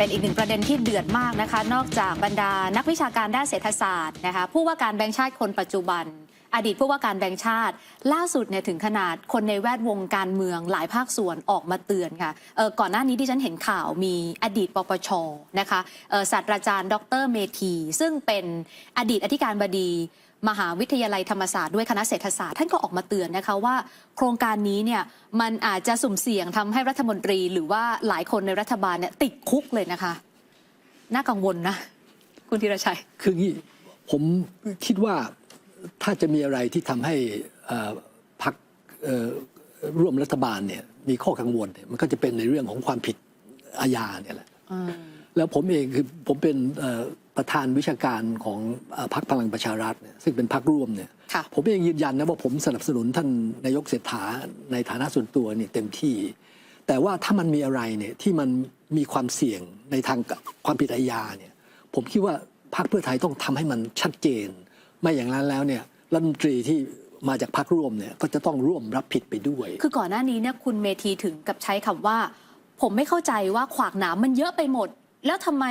เป็นอีกหนึ่งประเด็นที่เดือดมากนะคะ นอกจากบรรดานักวิชาการด้านเศรษฐศาสตร์นะคะผู้ว่าการแบงค์ชาติคนปัจจุบัน อดีตผู้ว่าการแบงค์ชาติ ล่าสุดเนี่ยถึงขนาดคนในแวดวงการเมืองหลายภาคส่วนออกมาเตือนค่ะออก่อนหน้านี้ที่ฉันเห็นข่าวมีอดีตปปชนะคะศาสตราจารย์ ดรเมธีซึ่งเป็นอดีตอธิการบดี มหาวิทยาลัยธรรมศาสตร์ด้วยคณะเศรษฐศาสตร์ท่านก็ออกมาเตือนนะคะว่า โครงการนี้เนี่ยมันอาจจะสุ่มเสี่ยงทำให้รัฐมนตรี หรือว่าหลายคนในรัฐบาลเนี่ยติดคุกเลยนะคะ น่ากังวลนะ คุณธีรชัย คืองี้ผมคิดว่าถ้าจะมีอะไรที่ทำให้เอ่อพรรคเอ่อร่วมรัฐบาลเนี่ยมีข้อกังวลเนี่ยมันก็จะเป็นในเรื่องของความผิดอาญาเนี่ยแหละแล้วผมเองคือผมเป็นเอ่อ ประธานวิชาการของเอ่อพรรคพลังประชารัฐเนี่ยซึ่งเป็นพรรคร่วมเนี่ยค่ะผมเองยืนยันนะว่าผมสนับสนุนท่านนายกเศรษฐาในฐานะส่วนตัวเนี่ยเต็มที่ แต่ว่าถ้ามันมีอะไรเนี่ยที่มันมีความเสี่ยงในทางความผิดอาญาเนี่ยผมคิดว่าพรรคเพื่อไทยต้องทำให้มันชัดเจน ไม่อย่างนั้นแล้วเนี่ยรัฐมนตรีที่มาจากพรรคร่วมเนี่ยก็จะต้องร่วมรับผิดไปด้วย คือก่อนหน้านี้เนี่ยคุณเมธีถึงกับใช้คำว่า ผมไม่เข้าใจว่าขวากหนามมันเยอะไปหมด แล้วทำไม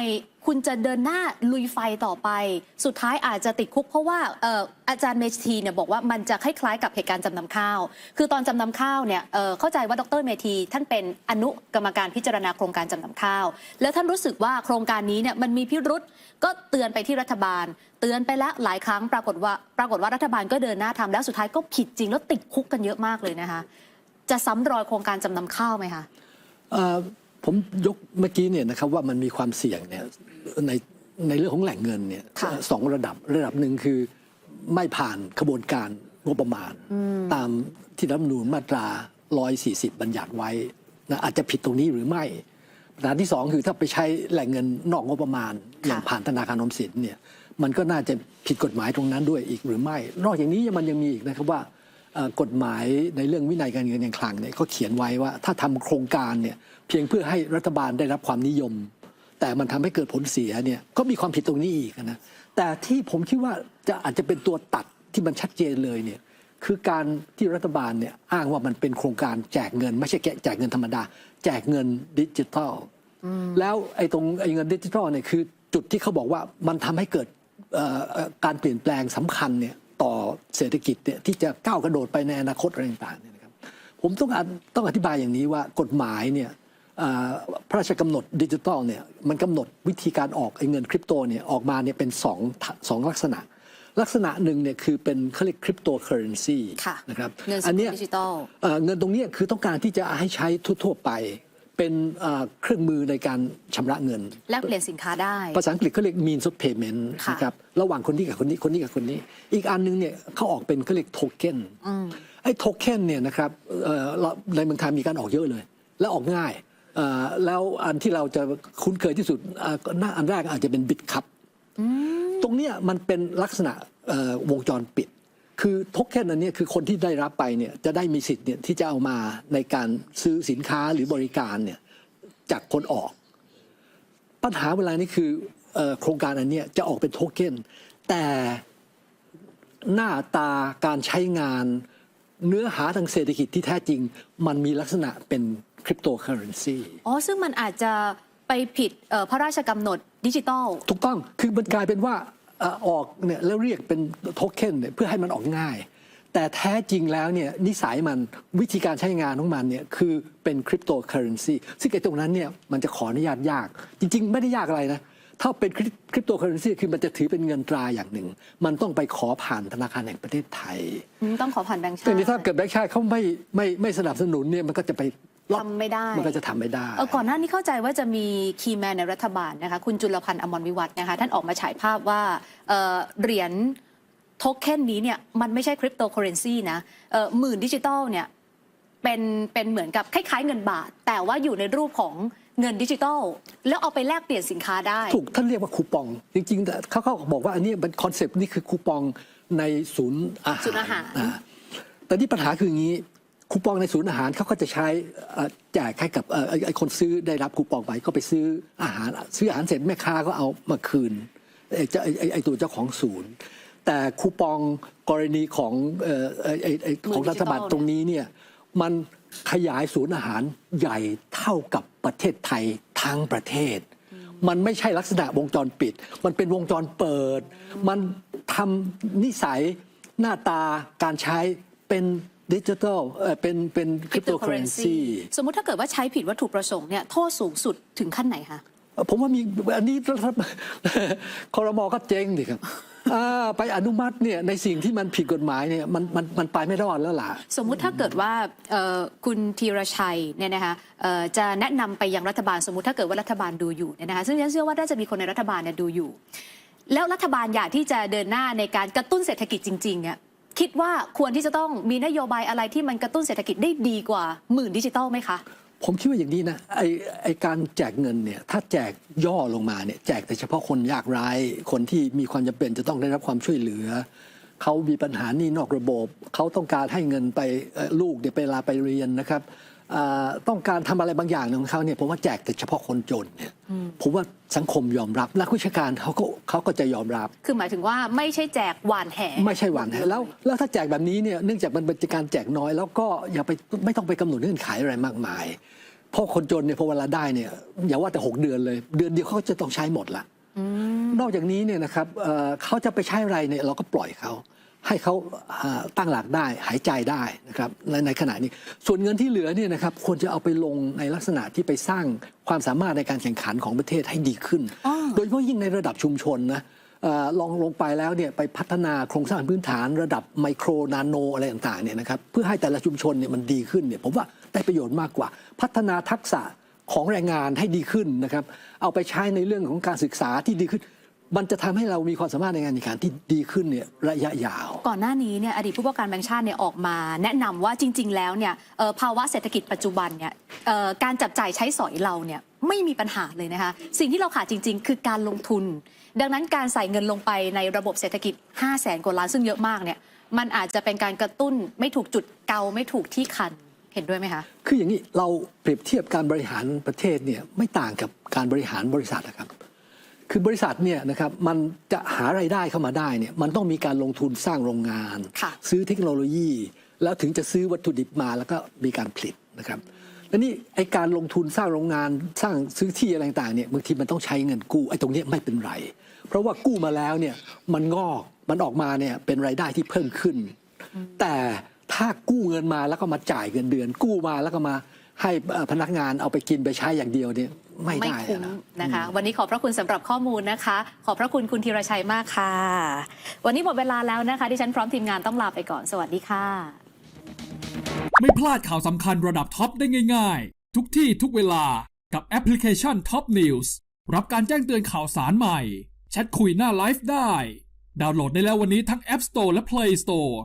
คุณจะเดินหน้าลุยไฟต่อไป สุดท้ายอาจจะติดคุกเพราะว่าอออาจารย์เมธีเนี่ยบอกว่ามันจะคล้ายๆกับเหตุการณ์จำนำข้าว คือตอนจำนำข้าวเนี่ยเเข้าใจว่าดรเมธีท่านเป็นอนุกรรมการพิจารณาโครงการจำนำข้าว แล้วท่านรู้สึกว่าโครงการนี้เนี่ยมันมีพิรุษก็เตือนไปที่รัฐบาล เตือนไปแล้วหลายครั้งปรากฏว่าปรากฏว่ารัฐบาลก็เดินหน้าทำแล้วสุดท้ายก็ผิดจริงแล้วติดคุกกันเยอะมากเลยนะคะจะซ้ำรอยโครงการจำนำข้าวไหมคะ ผมยกเมื่อกี้เนี่ยนะครับว่ามันมีความเสี่ยงเนี่ยในในเรื่องของแหล่งเงินเนี่ยค่ะสองระดับระดับหนึ่งคือไม่ผ่านขบวนการงบประมาณ ตามที่รัฐธรรมนูญมาตรา 140 บัญญัติไว้นะอาจจะผิดตรงนี้หรือไม่ประการที่สองคือถ้าไปใช้แหล่งเงินนอกงบประมาณ อย่างผ่านธนาคารออมสินเนี่ยมันก็น่าจะผิดกฎหมายตรงนั้นด้วยอีกหรือไม่ นอกจากนี้มันยังมีอีกนะครับว่าเอ่อ กฎหมายในเรื่องวินัยการเงินการคลังเนี่ยเขาเขียนไว้ว่าถ้าทำโครงการเนี่ยเพียงเพื่อให้รัฐบาลได้รับความนิยม แต่มันทำให้เกิดผลเสียเนี่ยก็มีความผิดตรงนี้อีกนะแต่ที่ผมคิดว่าจะอาจจะเป็นตัวตัดที่มันชัดเจนเลยเนี่ยคือการที่รัฐบาลเนี่ยอ้างว่ามันเป็นโครงการแจกเงิน ไม่ใช่แค่แจกเงินธรรมดา แจกเงินดิจิทัลแล้วไอ้ตรงไอ้เงินดิจิทัลเนี่ยคือจุดที่เขาบอกว่ามันทำให้เกิดการเปลี่ยนแปลงสำคัญเนี่ย เศรษฐกิจเนี่ยที่จะก้าวกระโดดไปในอนาคตอะไรต่างๆเนี่ยนะครับผมต้องการต้องอธิบายอย่างนี้ว่ากฎหมายเนี่ยอ่าพระราชกำหนดดิจิทัลเนี่ยมันกำหนดวิธีการออกไอ้เงินคริปโตเนี่ยออกมาเนี่ยเป็นสองสองลักษณะ ลักษณะหนึ่งเนี่ยคือเป็นเขาเรียกคริปโตเคอเรนซีค่ะนะครับเงินสอักุลเนี้ยดิจิทัลเอ่อเงินตรงเนี้ยคือต้องการที่จะให้ใช้ทั่วๆไป เป็นเอ่อเครื่องมือในการชำระเงิน แลกเปลี่ยนสินค้าได้ ภาษาอังกฤษเขาเรียก means of payment ค่ะนะครับระหว่างคนนี้กับคนนี้คนนี้กับคนนี้ อีกอันนึงเนี่ยเขาออกเป็นเขาเรียกโทเค็นไอ้โทเค็นเนี่ยนะครับเอ่อเราในเมืองไทยมีการออกเยอะเลย และออกง่ายเอ่อแล้วอันที่เราจะคุ้นเคยที่สุดอ่าก็น่าอันแรกอาจจะเป็นบิตคัพตรงเนี้ยมันเป็นลักษณะเอ่อวงจรปิด คือโทเค็นอันเนี้ยคือคนที่ได้รับไปเนี่ยจะได้มีสิทธิ์เนี่ยที่จะเอามาในการซื้อสินค้าหรือบริการเนี่ยจากคนออก ปัญหาเวลานี้คือเออโครงการอันเนี้ยจะออกเป็นโทเค็นแต่หน้าตาการใช้งานเนื้อหาทางเศรษฐกิจที่แท้จริง มันมีลักษณะเป็นคริปโตเคอเรนซีอ๋อ ซึ่งมันอาจจะไปผิดเอ่อพระราชกำหนดดิจิทัลถูกต้องคือมันกลายเป็นว่าเอ่อออกเนี่ยแล้วเรียกเป็นโทเค็นเนี่ยเพื่อให้มันออกง่าย แต่แท้จริงแล้วเนี่ยนิสัยมันวิธีการใช้งานของมันเนี่ยคือเป็นคริปโตเคอเรนซีซึ่งไอ้ตรงนั้นเนี่ยมันจะขออนุญาตยาก จริง ๆ ไม่ได้ยากอะไรนะถ้าเป็นคริปโตเคอเรนซีคือมันจะถือเป็นเงินตราอย่างหนึ่ง มันต้องไปขอผ่านธนาคารแห่งประเทศไทยอืมต้องขอผ่านแบงค์ชาแต่ตินี่ถ้าเกิดแบงค์ชาติเขาไม่ไม่ไม่สนับสนุนเนี่ยมันก็จะไปล็อก ทำไม่ได้ มันก็จะทำไม่ได้เออก่อนหน้านี้เข้าใจว่าจะมีคีย์แมนในรัฐบาลนะคะคุณจุลพันธ์อมรวิวัฒน์นะคะท่านออกมาฉายภาพว่าเอ่อเหรียญโทเค็นนี้เนี่ยมันไม่ใช่คริปโตเคอเรนซีนะเอ่อหมื่นดิจิตอลเนี่ยเป็นเป็นเหมือนกับคล้าย ๆ เงินบาท แต่ว่าอยู่ในรูปของเงินดิจิตอลแล้วเอาไปแลกเปลี่ยนสินค้าได้ ถูกท่านเรียกว่าคูปอง จริงๆแต่เขาเขาบอกว่าอันนี้เป็นคอนเซปต์นี่คือคูปองในศูนย์อาหารศูนย์อาหารอ่แต่ที่ปัญหาคืออย่างนี้ คูปองในศูนย์อาหารเขาก็จะใช้เอ่อแจกให้กับเอ่อไอ้ไอ้คนซื้อได้รับคูปองไปก็ไปซื้ออาหาร ซื้ออาหารเสร็จแม่ค้าก็เอามาคืนไอ้เจ้าไอ้ไอ้ไอ้ตัวเจ้าของศูนย์ แต่คูปองกรณีของเอ่อไอ้ไอ้ไอ้ของรัฐบาลตรงนี้เนี่ยมันขยายศูนย์อาหารใหญ่เท่ากับประเทศไทยทั้งประเทศ มันไม่ใช่ลักษณะวงจรปิด มันเป็นวงจรเปิด มันทำนิสัยหน้าตาการใช้เป็น ดิจิทัลเอ่อเป็นเป็นคริปโตเคอเรนซีสมมุติถ้าเกิดว่าใช้ผิดวัตถุประสงค์เนี่ยโทษสูงสุดถึงขั้นไหนคะผมว่ามีอันนี้รัฐคอรมอก็เจ๊งดิครับอ่าไปอนุมัติเนี่ยในสิ่งที่มันผิดกฎหมายเนี่ยมันมันมันไปไม่รอดแล้วล่ะ สมมุติถ้าเกิดว่าเอ่อคุณธีรชัยเนี่ยนะคะเอ่อจะแนะนำไปยังรัฐบาลสมมุติถ้าเกิดว่ารัฐบาลดูอยู่เนี่ยนะคะซึ่งฉันเชื่อว่าน่าจะมีคนในรัฐบาลเนี่ยดูอยู่ แล้วรัฐบาลอยากที่จะเดินหน้าในการกระตุ้นเศรษฐกิจจริงๆเนี่ย คิดว่าควรที่จะต้องมีนโยบายอะไรที่มันกระตุ้นเศรษฐกิจได้ดีกว่าหมื่นดิจิตอลไหมคะ ผมคิดว่าอย่างนี้นะไอไอการแจกเงินเนี่ยถ้าแจกย่อลงมาเนี่ยแจกแต่เฉพาะคนยากไร้คนที่มีความจำเป็นจะต้องได้รับความช่วยเหลือ เขามีปัญหานี่นอกระบบ เขาต้องการให้เงินไปเอ่อลูกเนี่ยไปลาไปเรียนนะครับอ่าต้องการทำอะไรบางอย่างของเขาเนี่ยผมว่าแจกแต่เฉพาะคนจนเนี่ยผมว่าสังคมยอมรับนักวิชาการเขาก็เขาก็จะยอมรับ คือหมายถึงว่าไม่ใช่แจกหวานแหไม่ใช่หวานแหแล้ว แล้วถ้าแจกแบบนี้เนี่ยเนื่องจากมันเป็นการแจกน้อย แล้วก็อย่าไปไม่ต้องไปกำหนดเงื่อนไขอะไรมากมายเพราะคนจนเนี่ยพอเวลาได้เนี่ยอย่าว่าแต่ 6 เดือนเลย เดือนเดียวเขาก็จะต้องใช้หมดละ นอกจากนี้เนี่ยนะครับเอ่อเขาจะไปใช้อะไรเนี่ยเราก็ปล่อยเขาให้เขาอ่าตั้งหลักได้หายใจได้นะครับในในขณะนี้ ส่วนเงินที่เหลือเนี่ยนะครับควรจะเอาไปลงในลักษณะที่ไปสร้างความสามารถในการแข่งขันของประเทศให้ดีขึ้นอ๋อโดยเฉพาะยิ่งในระดับชุมชนนะเออลองลงไปแล้วเนี่ยไปพัฒนาโครงสร้างพื้นฐานระดับไมโครนาโนอะไรต่างๆเนี่ยนะครับเพื่อให้แต่ละชุมชนเนี่ยมันดีขึ้นเนี่ยผมว่าได้ประโยชน์มากกว่า พัฒนาทักษะของแรงงานให้ดีขึ้นนะครับเอาไปใช้ในเรื่องของการศึกษาที่ดีขึ้น มันจะทำให้เรามีความสามารถในงานแข่งขันที่ดีขึ้นเนี่ยระยะยาว ก่อนหน้านี้เนี่ยอดีตผู้ว่าการแบงค์ชาติเนี่ยออกมา แนะนำว่าจริง ๆ แล้วเนี่ยเอ่อภาวะเศรษฐกิจปัจจุบันเนี่ยเอ่อการจับจ่ายใช้สอยเราเนี่ยไม่มีปัญหาเลยนะคะ สิ่งที่เราขาดจริง ๆ คือการลงทุน ดังนั้นการใส่เงินลงไปในระบบเศรษฐกิจ 5 0 0แสนกว่าล้านซึ่งเยอะมากเนี่ยมันอาจจะเป็นการกระตุ้นไม่ถูกจุดเกาไม่ถูกที่คันเห็นด้วยไหมคะ คืออย่างนี้เราเปรียบเทียบการบริหารประเทศเนี่ยไม่ต่างกับการบริหารบริษัทนะครับ คือบริษัทเนี่ยนะครับมันจะหาไรายได้เข้ามาได้เนี่ยมันต้องมีการลงทุนสร้างโรงงาน ค่ะซื้อเทคโนโลยี แล้วถึงจะซื้อวัตถุดิบมาแล้วก็มีการผลิตนะครับแล้วนี่ไอการลงทุนสร้างโรงงานสร้างซื้อที่อะไรต่างๆเนี่ยบางทีมันต้องใช้เงินกู้ไอ้ตรงเนี้ยไม่เป็นไร เพราะว่ากู้มาแล้วเนี่ยมันงอกมันออกมาเนี่ยเป็นรายได้ที่เพิ่มขึ้น แต่ถ้ากู้เงินมาแล้วก็มาจ่ายเงินเดือน กู้มาแล้วก็มา ให้เอ่อพนักงานเอาไปกินไปใช้อย่างเดียวเนี่ยไม่ไม่ได้คุ้มนะนะคะ วันนี้ขอบพระคุณสำหรับข้อมูลนะคะ ขอบพระคุณคุณธีรชัยมากค่ะ วันนี้หมดเวลาแล้วนะคะ ที่ฉันพร้อมทีมงานต้องลาไปก่อน สวัสดีค่ะ ไม่พลาดข่าวสำคัญระดับท็อปได้ง่าย ๆ ทุกที่ทุกเวลากับแอปพลิเคชัน Top News รับการแจ้งเตือนข่าวสารใหม่ แชทคุยหน้าไลฟ์ได้ ดาวน์โหลดได้แล้ววันนี้ทั้ง App Store และ Play Store